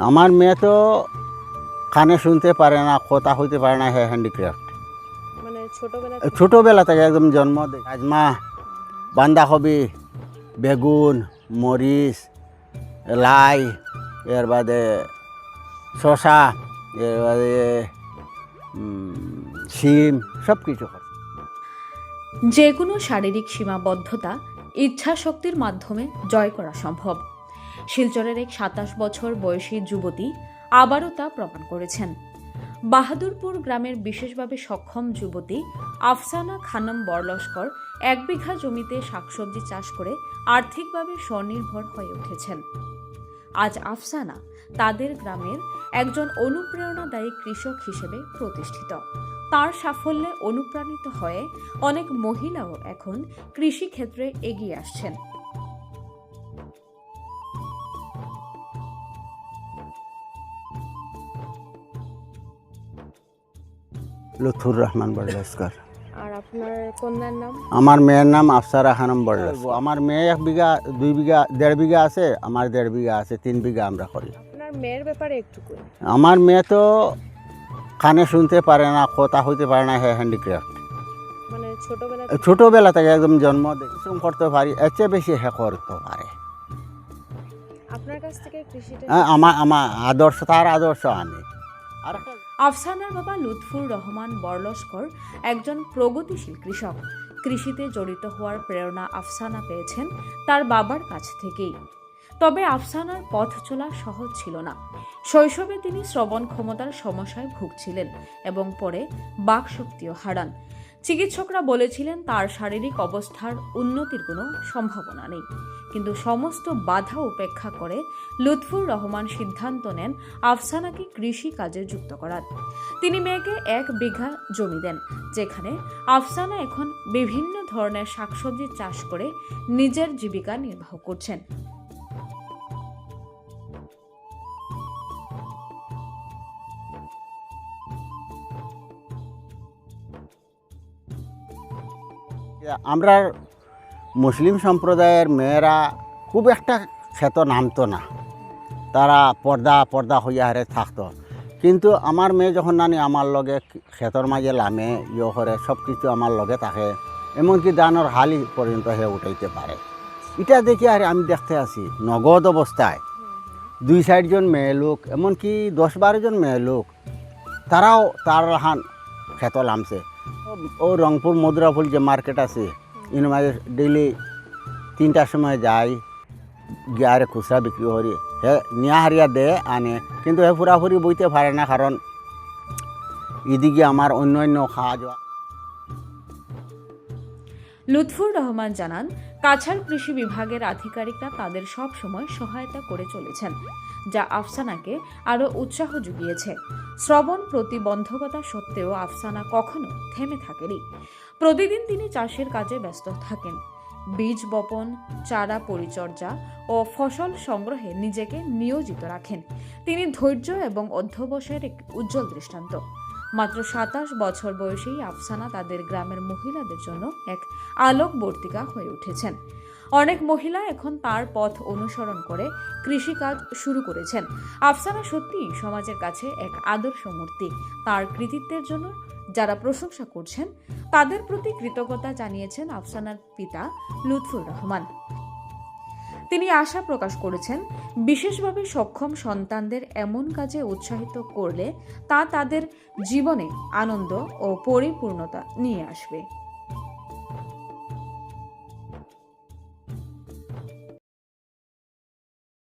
আমার মেয়ে তো কানে শুনতে পারে না কথা হইতে পারে না হ্যাঁ হ্যান্ডিক্রাফট মানে ছোটবেলা ছোটোবেলা থেকে একদম জন্ম রাজমা বান্ধাকপি বেগুন মরিচ লাই এর বাদে শশা এর বাদে শিম সব কিছু যে কোনো শারীরিক সীমাবদ্ধতা ইচ্ছা শক্তির মাধ্যমে জয় করা সম্ভব। শিলচরের এক সাতাশ বছর বয়সী যুবতী আবারও তা প্রমাণ করেছেন। বাহাদুরপুর গ্রামের বিশেষভাবে সক্ষম যুবতী আফসানা খানম বরলস্কর এক বিঘা জমিতে শাকসবজি চাষ করে আর্থিকভাবে স্বনির্ভর হয়ে উঠেছেন। আজ আফসানা তাদের গ্রামের একজন অনুপ্রেরণাদায়ী কৃষক হিসেবে প্রতিষ্ঠিত। তার সাফল্যে অনুপ্রাণিত হয়ে অনেক মহিলাও এখন কৃষিক্ষেত্রে এগিয়ে আসছেন। লুথুর রহমান বড়লস্কর। আর আপনার কন্যার নাম? আমার মেয়ের নাম আফসারা খানম বড়লস্কর। আমার মেয়ে এক বিঘা দুই বিঘা দেড় বিঘা আছে আমার দেড় বিঘা আছে তিন বিঘা আমরা করি। আপনার মেয়ের ব্যাপারে একটু আমার মেয়ে তো কানে শুনতে পারে না কথা হইতে পারে না হ্যাঁ হ্যান্ডিক্রাফট মানে ছোটবেলা থেকে? একদম জন্ম পরিশ্রম করতে পারি এর চেয়ে বেশি হ্যাঁ করতে পারে। হ্যাঁ, আমার আমার আদর্শ তার আদর্শ আমি। আর আফসানার বাবা লুৎফুর রহমান বরলস্কর একজন প্রগতিশীল কৃষক। কৃষিতে জড়িত হওয়ার প্রেরণা আফসানা পেয়েছেন তার বাবার কাছ থেকেই। তবে আফসানার পথ চলা সহজ ছিল না। শৈশবে তিনি শ্রবণ ক্ষমতার সমস্যায় ভুগছিলেন এবং পরে বাকশক্তিও হারান। চিকিৎসকরা বলেছিলেন তার শারীরিক অবস্থার উন্নতির কোনো সম্ভাবনা নেই। কিন্তু সমস্ত বাধা উপেক্ষা করে লুৎফুর রহমান সিদ্ধান্ত নেন আফসানাকে কৃষি কাজে যুক্ত করার। তিনি মেয়েকে এক বিঘা জমি দেন, যেখানে আফসানা এখন বিভিন্ন ধরনের শাকসবজি চাষ করে নিজের জীবিকা নির্বাহ করছেন। আমরা মুসলিম সম্প্রদায়ের মেয়েরা খুব একটা ক্ষেত নামতো না। তারা পর্দা পর্দা হইয়া হারে থাকতো। কিন্তু আমার মেয়ে যখন নানি আমার লগে ক্ষেতর মাঝে লামে ইয়ে করে সব কিছু আমার লগে থাকে, এমনকি দানোর হালি পর্যন্ত হে উঠাইতে পারে। এটা দেখি আর আমি দেখতে আসি নগদ অবস্থায়। দুই চারজন মেয়ে লোক, এমনকি দশ বারোজন মেয়ে লোক, তারাও তার হান ক্ষেত লামছে। ও- রংপুর মদুরাফুল যে মার্কেট আছে, ইন মাঝে ডেইলি তিনটার সময় যাই গিয়ে আরে খুচরা বিক্রি করি। হে, নিয়া হারিয়া দে আনে। কিন্তু হে ফুরাফুরি বইতে পারে না, কারণ এদিকে আমার অন্য অন্য খাওয়া যাওয়া লুৎফুর রহমান জানান কাছাড় কৃষি বিভাগের আধিকারিকরা তাদের সব সময় সহায়তা করে চলেছেন, যা আফসানাকে আরও উৎসাহ জুগিয়েছে শ্রবণ প্রতিবন্ধকতা সত্ত্বেও আফসানা কখনো থেমে থাকেনি। প্রতিদিন তিনি চাষের কাজে ব্যস্ত থাকেন। বীজ বপন, চারা পরিচর্যা ও ফসল সংগ্রহে নিজেকে নিয়োজিত রাখেন। তিনি ধৈর্য এবং অধ্যবসায়ের এক উজ্জ্বল দৃষ্টান্ত। মাত্র সাতাশ বছর বয়সেই আফসানা তাদের গ্রামের মহিলাদের জন্য এক আলোকবর্তিকা হয়ে উঠেছেন। অনেক মহিলা এখন তার পথ অনুসরণ করে কৃষিকাজ শুরু করেছেন। আফসানা সত্যিই সমাজের কাছে এক আদর্শ মূর্তি। তার কৃতিত্বের জন্য যারা প্রশংসা করছেন, তাদের প্রতি কৃতজ্ঞতা জানিয়েছেন আফসানার পিতা লুৎফুর রহমান। তিনি আশা প্রকাশ করেছেন, বিশেষভাবে সক্ষম সন্তানদের এমন কাজে উৎসাহিত করলে তা তাদের জীবনে আনন্দ ও পরিপূর্ণতা নিয়ে আসবে।